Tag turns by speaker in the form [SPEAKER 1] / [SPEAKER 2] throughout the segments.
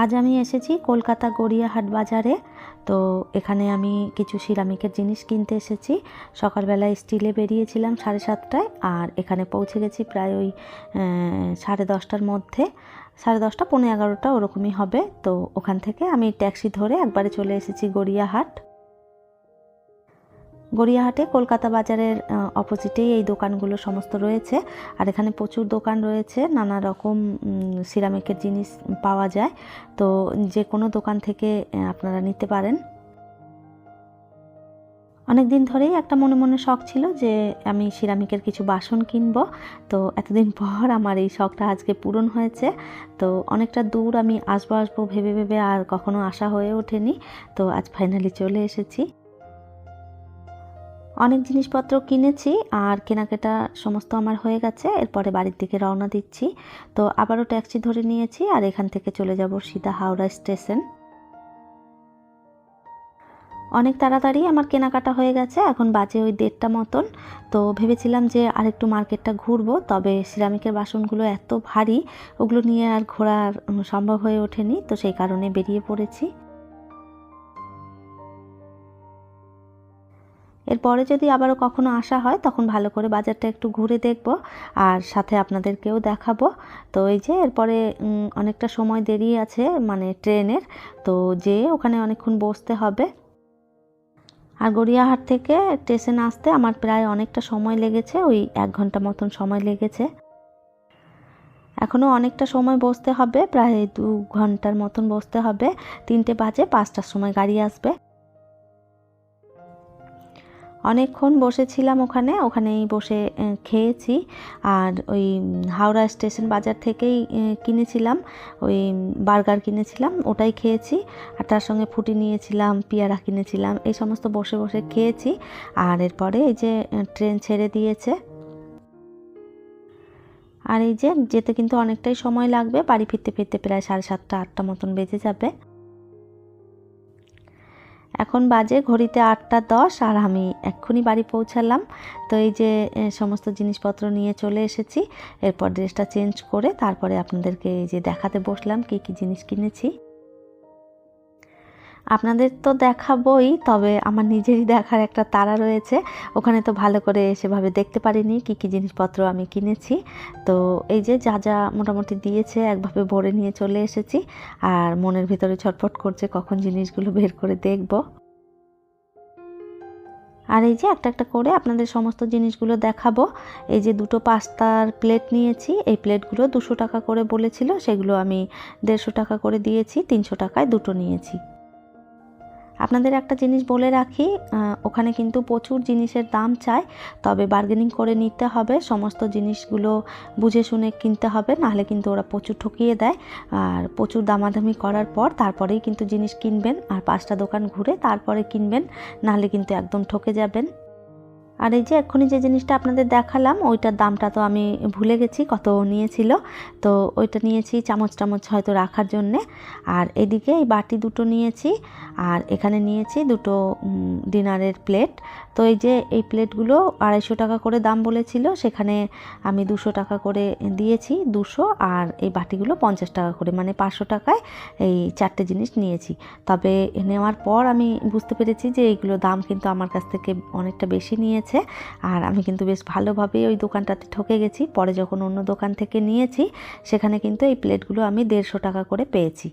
[SPEAKER 1] আজ আমি এসেছি কলকাতা গড়িয়াহাট বাজারে। তো এখানে আমি কিছু সিরামিকের জিনিস কিনতে এসেছি। সকালবেলায় স্টিলে বেরিয়েছিলাম সাড়ে সাতটায় আর এখানে পৌঁছে গেছি প্রায় ওই সাড়ে দশটার মধ্যে। সাড়ে দশটা পনেরো এগারোটা ওরকমই হবে। তো ওখান থেকে আমি ট্যাক্সি ধরে একবারে চলে এসেছি গড়িয়াহাট। গড়িয়াহাটে কলকাতা বাজারের অপোজিটেই এই দোকানগুলো সমস্ত রয়েছে। আর এখানে প্রচুর দোকান রয়েছে, নানা রকম সিরামিকের জিনিস পাওয়া যায়। তো যে কোনো দোকান থেকে আপনারা নিতে পারেন। অনেক দিন ধরেই একটা মনে মনে শখ ছিল যে আমি সিরামিকের কিছু বাসন কিনব। তো এতদিন পর আমার এই শখটা আজকে পূরণ হয়েছে। তো অনেকটা দূর আমি আসব আসব ভেবে ভেবে আর কখনো আসা হয়ে ওঠেনি। তো আজ ফাইনালি চলে এসেছি। অনেক জিনিসপত্র কিনেছি আর কেনাকাটা সমস্ত আমার হয়ে গেছে। এরপরে বাড়ির দিকে রওনা দিচ্ছি। তো আবারও ট্যাক্সি ধরে নিয়েছি আর এখান থেকে চলে যাব সিধা হাওড়া স্টেশন। অনেক তাড়াতাড়ি আমার কেনাকাটা হয়ে গেছে। এখন বাজে ওই দেড়টা মতন। তো ভেবেছিলাম যে আরেকটু মার্কেটটা ঘুরবো, তবে সিরামিকের বাসনগুলো এত ভারী, ওগুলো নিয়ে আর ঘোরার সম্ভব হয়ে ওঠেনি। তো সেই কারণে বেরিয়ে পড়েছি। এরপরে যদি আবারও কখনো আসা হয়, তখন ভালো করে বাজারটা একটু ঘুরে দেখব আর সাথে আপনাদেরকেও দেখাবো। তো এই যে এরপরে অনেকটা সময় দেরি আছে মানে ট্রেনের, তো যে ওখানে অনেকক্ষণ বসতে হবে। আর গড়িয়াহাট থেকে স্টেশন আসতে আমার প্রায় অনেকটা সময় লেগেছে, ওই এক ঘণ্টা মতন সময় লেগেছে। এখনও অনেকটা সময় বসতে হবে, প্রায় দু ঘণ্টার মতন বসতে হবে, তিনটে বাজে, পাঁচটার সময় গাড়ি আসবে। অনেকক্ষণ বসেছিলাম ওখানে, ওখানেই বসে খেয়েছি। আর ওই হাওড়া স্টেশন বাজার থেকেই কিনেছিলাম, ওই বার্গার কিনেছিলাম, ওটাই খেয়েছি। আর তার সঙ্গে ফুটি নিয়েছিলাম, পেয়ারা কিনেছিলাম, এই সমস্ত বসে বসে খেয়েছি। আর এরপরে এই যে ট্রেন ছেড়ে দিয়েছে। আর এই যে, যেতে কিন্তু অনেকটাই সময় লাগবে, বাড়ি ফিরতে ফিরতে প্রায় সাড়ে সাতটা, আটটা মতন বেজে যাবে। এখন বাজে ঘড়িতে আটটা দশ আর আমি এক্ষুনি বাড়ি পৌঁছালাম। তো এই যে সমস্ত জিনিসপত্র নিয়ে চলে এসেছি। এরপর ড্রেসটা চেঞ্জ করে তারপরে আপনাদেরকে এই যে দেখাতে বসলাম কি কি জিনিস কিনেছি। আপনাদের তো দেখাবই, তবে আমার নিজেরই দেখার একটা তারা রয়েছে। ওখানে তো ভালো করে সেভাবে দেখতে পারিনি কি কি জিনিসপত্র আমি কিনেছি। তো এই যে যা যা মোটামুটি দিয়েছে, একভাবে ভরে নিয়ে চলে এসেছি। আর মনের ভিতরে ছটফট করছে, কখন জিনিসগুলো বের করে দেখব। আর এই যে একটা একটা করে আপনাদের সমস্ত জিনিসগুলো দেখাবো। এই যে দুটো পাস্তার প্লেট নিয়েছি, এই প্লেটগুলো দুশো টাকা করে বলেছিল, সেগুলো আমি দেড়শো টাকা করে দিয়েছি, তিনশো টাকায় দুটো নিয়েছি। আপনাদের একটা জিনিস বলে রাখি ওখানে কিন্তু প্রচুর জিনিসের দাম চায় তবে বার্গেনিং করে নিতে হবে, সমস্ত জিনিসগুলো বুঝে শুনে কিনতে হবে, নাহলে কিন্তু ওরা প্রচুর ঠকিয়ে দেয়, আর প্রচুর দামাদামি করার পর তারপরেই কিন্তু জিনিস কিনবেন, আর পাঁচটা দোকান ঘুরে তারপরে কিনবেন, নাহলে কিন্তু একদম ঠকে যাবেন। আর এই যে এক্ষুনি যে জিনিসটা আপনাদের দেখালাম, ওইটার দামটা তো আমি ভুলে গেছি কত নিয়েছিল। তো ওইটা নিয়েছি চামচ টামচ হয়তো রাখার জন্যে। আর এদিকে এই বাটি দুটো নিয়েছি, আর এখানে নিয়েছি দুটো ডিনারের প্লেট। তো এই যে এই প্লেটগুলো আড়াইশো টাকা করে দাম বলেছিল, সেখানে আমি দুশো টাকা করে দিয়েছি, দুশো, আর এই বাটিগুলো পঞ্চাশ টাকা করে মানে পাঁচশো টাকায় এই চারটে জিনিস নিয়েছি। তবে নেওয়ার পর আমি বুঝতে পেরেছি যে এইগুলো দাম কিন্তু আমার কাছ থেকে অনেকটা বেশি নিয়েছে। আর আমি কিন্তু বেশ ভালোভাবেই ওই দোকানটাতে ঠকে গেছি। পরে যখন অন্য দোকান থেকে নিয়েছি, সেখানে কিন্তু এই প্লেটগুলো আমি দেড়শো টাকা করে পেয়েছি।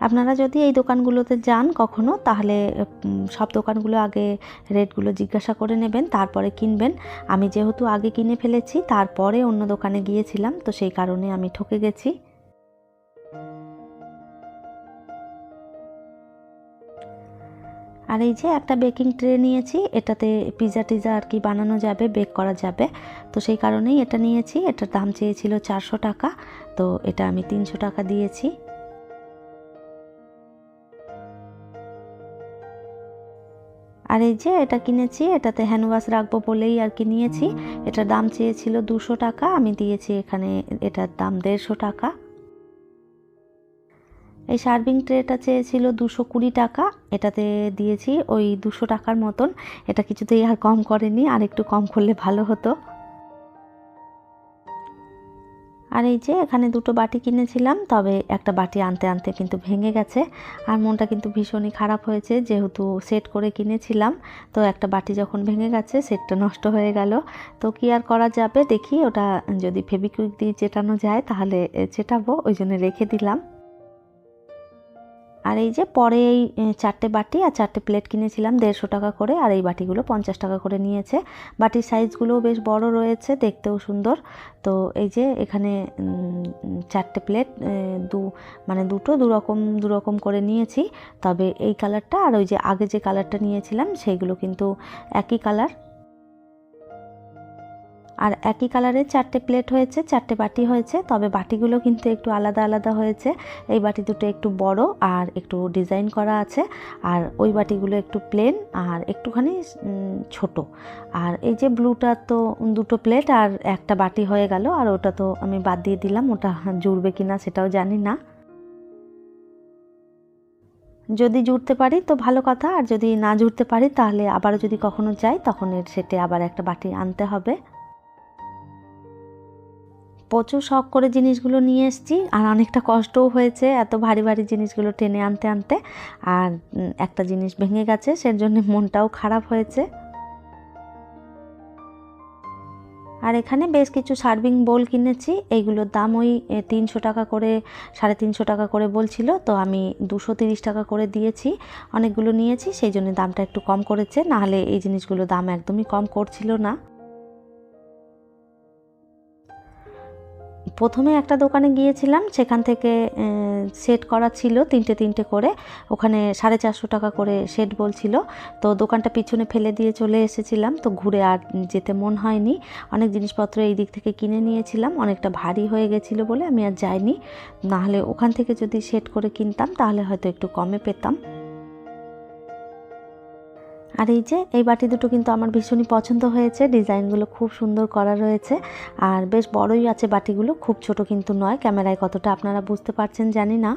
[SPEAKER 1] আপনারা যদি এই দোকানগুলোতে যান কখনো, তাহলে সব দোকানগুলো আগে রেটগুলো জিজ্ঞাসা করে নেবেন, তারপরে কিনবেন। আমি যেহেতু আগে কিনে ফেলেছি, তারপরে অন্য দোকানে গিয়েছিলাম, তো সেই কারণে আমি ঠকে গেছি। আর এই যে একটা বেকিং ট্রে নিয়েছি, এটাতে পিজা টিজা আর কি বানানো যাবে, বেক করা যাবে। তো সেই কারণেই এটা নিয়েছি, এটার দাম চেয়েছিল চারশো টাকা, তো এটা আমি তিনশো টাকা দিয়েছি। আর এই যে এটা কিনেছি, এটাতে হ্যান্ডওয়াশ রাখব বলেই আর কি নিয়েছি। এটার দাম চেয়েছিল দুশো টাকা, আমি দিয়েছি এখানে, এটার দাম দেড়শো টাকা। এই সার্ভিং ট্রেটা চেয়েছিল দুশো কুড়ি টাকা। এটাতে দিয়েছি ওই দুশো টাকার মতন। এটা কিছুতেই আর কম করেনি, আর একটু কম করলে ভালো হতো। আর এই যে এখানে দুটো বাটি কিনেছিলাম, তবে একটা বাটি আনতে আনতে কিন্তু ভেঙে গেছে। আর মনটা কিন্তু ভীষণই খারাপ হয়েছে, যেহেতু সেট করে কিনেছিলাম। তো একটা বাটি যখন ভেঙে গেছে, সেটটা নষ্ট হয়ে গেল। তো কি আর করা যাবে? দেখি, ওটা যদি ফেবিকুইক দিয়ে চেটানো যায়, তাহলে চেটাবো। ওই জন্য রেখে দিলাম। আর এই যে পরে এই চারটে বাটি আর চারটে প্লেট কিনেছিলাম দেড়শো টাকা করে, আর এই বাটিগুলো পঞ্চাশ টাকা করে নিয়েছে। বাটির সাইজগুলোও বেশ বড় রয়েছে, দেখতেও সুন্দর। তো এই যে এখানে চারটে প্লেট দু মানে দুটো দুরকম দুরকম করে নিয়েছি। তবে এই কালারটা আর ওই যে আগে যে কালারটা নিয়েছিলাম, সেইগুলো কিন্তু একই কালার। আর একই কালারের চারটে প্লেট হয়েছে, চারটে বাটি হয়েছে, তবে বাটিগুলো কিন্তু একটু আলাদা আলাদা হয়েছে। এই বাটি দুটো একটু বড় আর একটু ডিজাইন করা আছে। আর ওই বাটিগুলো একটু প্লেন আর একটুখানি ছোট। আর এই যে ব্লুটা তো দুটো প্লেট আর একটা বাটি হয়ে গেল, আর ওটা তো আমি বাদ দিয়ে দিলাম, ওটা জুড়বে কি না সেটাও জানি না। যদি জুড়তে পারি তো ভালো কথা, আর যদি না জুড়তে পারি তাহলে আবার যদি কখনো যাই তখন এর সেটে আবার একটা বাটি আনতে হবে। প্রচুর শখ করে জিনিসগুলো নিয়ে এসেছি আর অনেকটা কষ্টও হয়েছে এত ভারী ভারী জিনিসগুলো টেনে আনতে আনতে। আর একটা জিনিস ভেঙে গেছে সের জন্য মনটাও খারাপ হয়েছে। আর এখানে বেশ কিছু সার্ভিং বোল কিনেছি এইগুলোর দাম ওই তিনশো টাকা করে, সাড়ে তিনশো টাকা করে বলছিল তো আমি দুশো তিরিশ টাকা করে দিয়েছি, অনেকগুলো নিয়েছি, সেই জন্য দামটা একটু কম করেছে, নাহলে এই জিনিসগুলো দাম একদমই কম করছিল না। প্রথমে একটা দোকানে গিয়েছিলাম, সেখান থেকে সেট করা ছিল তিনটে তিনটে করে। ওখানে সাড়ে চারশো টাকা করে সেট বলছিল। তো দোকানটা পিছনে ফেলে দিয়ে চলে এসেছিলাম। তো ঘুরে আর যেতে মন হয়নি। অনেক জিনিসপত্র এই দিক থেকে কিনে নিয়েছিলাম। অনেকটা ভারী হয়ে গেছিল বলে আমি আর যাইনি। নাহলে ওখান থেকে যদি সেট করে কিনতাম, তাহলে হয়তো একটু কমে পেতাম। আর এই যে, এই বাটি দুটো কিন্তু আমার ভীষণই পছন্দ হয়েছে। ডিজাইনগুলো খুব সুন্দর করা রয়েছে। আর বেশ বড়ই আছে বাটিগুলো, খুব ছোট কিন্তু নয়। ক্যামেরায় কতটা আপনারা বুঝতে পারছেন জানি না।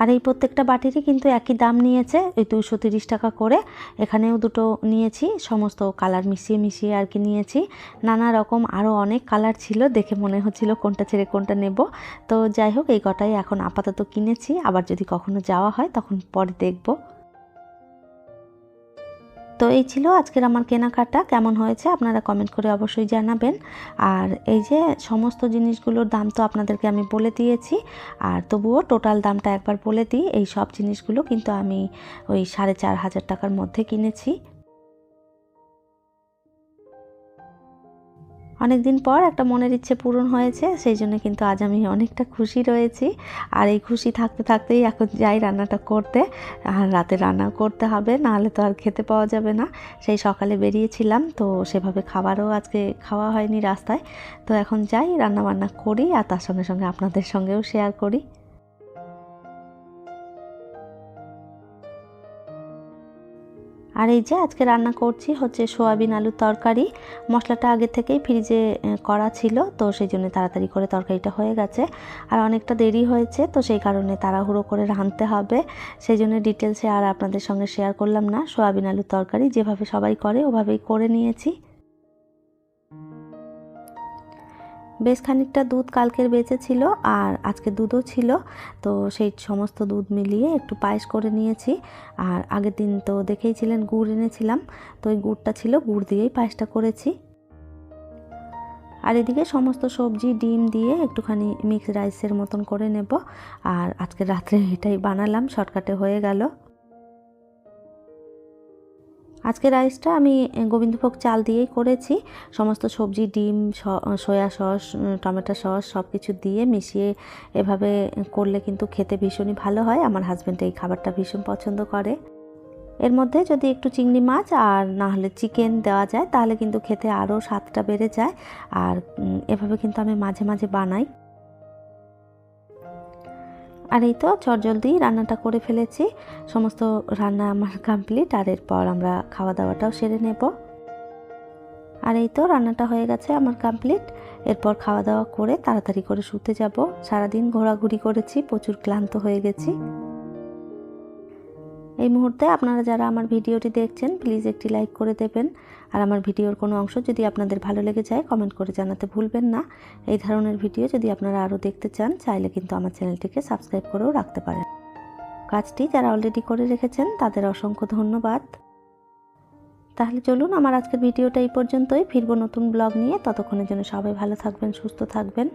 [SPEAKER 1] আর এই প্রত্যেকটা বাটিরই কিন্তু একই দাম নিয়েছে, ওই দুশো তিরিশ টাকা করে। এখানেও দুটো নিয়েছি, সমস্ত কালার মিশিয়ে মিশিয়ে আর কি নিয়েছি। নানা রকম আরও অনেক কালার ছিল, দেখে মনে হচ্ছিল কোনটা ছেড়ে কোনটা নেব। তো যাই হোক, এই কটাই এখন আপাতত কিনেছি। আবার যদি কখনো যাওয়া হয়, তখন পরে দেখব। তো এই ছিল আজকের আমার কেনাকাটা। কেমন হয়েছে আপনারা কমেন্ট করে অবশ্যই জানাবেন। আর এই যে সমস্ত জিনিসগুলোর দাম তো আপনাদেরকে আমি বলে দিয়েছি। আর তবুও টোটাল দামটা একবার বলে দিই। এই সব জিনিসগুলো কিন্তু আমি ওই সাড়ে চার হাজার টাকার মধ্যে কিনেছি। অনেক দিন পর একটা মনের ইচ্ছে পূরণ হয়েছে, সেই জন্য কিন্তু আজ আমি অনেকটা খুশি রয়েছি। আর এই খুশি থাকতে থাকতেই এখন যাই রান্নাটা করতে, আর রাতে রান্না করতে হবে, নাহলে তো আর খেতে পাওয়া যাবে না। সেই সকালে বেরিয়েছিলাম, তো সেভাবে খাবারও আজকে খাওয়া হয়নি রাস্তায়। তো এখন যাই রান্না বান্না করি, আর তার সঙ্গে সঙ্গে আপনাদের সঙ্গেও শেয়ার করি। আর এই যে আজকে রান্না করছি হচ্ছে সোয়াবিন আলুর তরকারি। মশলাটা আগে থেকেই ফ্রিজে করা ছিল, তো সেই জন্য তাড়াতাড়ি করে তরকারিটা হয়ে গেছে। আর অনেকটা দেরি হয়েছে, তো সেই কারণে তাড়াহুড়ো করে রাঁধতে হবে। সেই জন্য ডিটেলসে আর আপনাদের সঙ্গে শেয়ার করলাম না। সোয়াবিন আলুর তরকারি যেভাবে সবাই করে, ওভাবেই করে নিয়েছি। বেশ খানিকটা দুধ কালকের বেঁচে ছিল আর আজকে দুধও ছিল। তো সেই সমস্ত দুধ মিলিয়ে একটু পায়েস করে নিয়েছি। আর আগের দিন তো দেখেইছিলেন গুড় এনেছিলাম। তো ওই গুড়টা ছিল, গুড় দিয়েই পায়েসটা করেছি। আর এদিকে সমস্ত সবজি, ডিম দিয়ে একটুখানি মিক্স রাইসের মতন করে নেব। আর আজকে রাত্রে এটাই বানালাম, শর্টকাটে হয়ে গেল। আজকে রাইসটা আমি গোবিন্দভোগ চাল দিয়েই করেছি। সমস্ত সবজি, ডিম সয়া সস টমেটো সস সব কিছু দিয়ে মিশিয়ে এভাবে করলে কিন্তু খেতে ভীষণই ভালো হয়। আমার হাজব্যান্ড এই খাবারটা ভীষণ পছন্দ করে। এর মধ্যে যদি একটু চিংড়ি মাছ আর না হলে চিকেন দেওয়া যায়, তাহলে কিন্তু খেতে আরও স্বাদটা বেড়ে যায়। আর এভাবে কিন্তু আমি মাঝে মাঝে বানাই। আর এই তো চটজলদি রান্নাটা করে ফেলেছি। সমস্ত রান্না আমার কমপ্লিট আর এরপর আমরা খাওয়া দাওয়াটাও সেরে নেব। আর এই তো রান্নাটা হয়ে গেছে আমার কমপ্লিট এরপর খাওয়া দাওয়া করে তাড়াতাড়ি করে শুতে যাব। সারাদিন ঘোরাঘুরি করেছি, প্রচুর ক্লান্ত হয়ে গেছি। এই মুহূর্তে আপনারা যারা আমার ভিডিওটি দেখছেন প্লিজ একটি লাইক করে দেবেন। আর আমার ভিডিওর কোনো অংশ যদি আপনাদের ভালো লেগে যায় কমেন্ট করে জানাতে ভুলবেন না। এই ধরনের ভিডিও যদি আপনারা আরও দেখতে চান, চাইলে কিন্তু আমার চ্যানেলটিকে সাবস্ক্রাইব করেও রাখতে পারেন। কাজটি যারা অলরেডি করে রেখেছেন, তাদের অসংখ্য ধন্যবাদ। তাহলে চলুন, আমার আজকের ভিডিওটা এই পর্যন্তই। ফিরবো নতুন ব্লগ নিয়ে। ততক্ষণের জন্য সবাই ভালো থাকবেন, সুস্থ থাকবেন।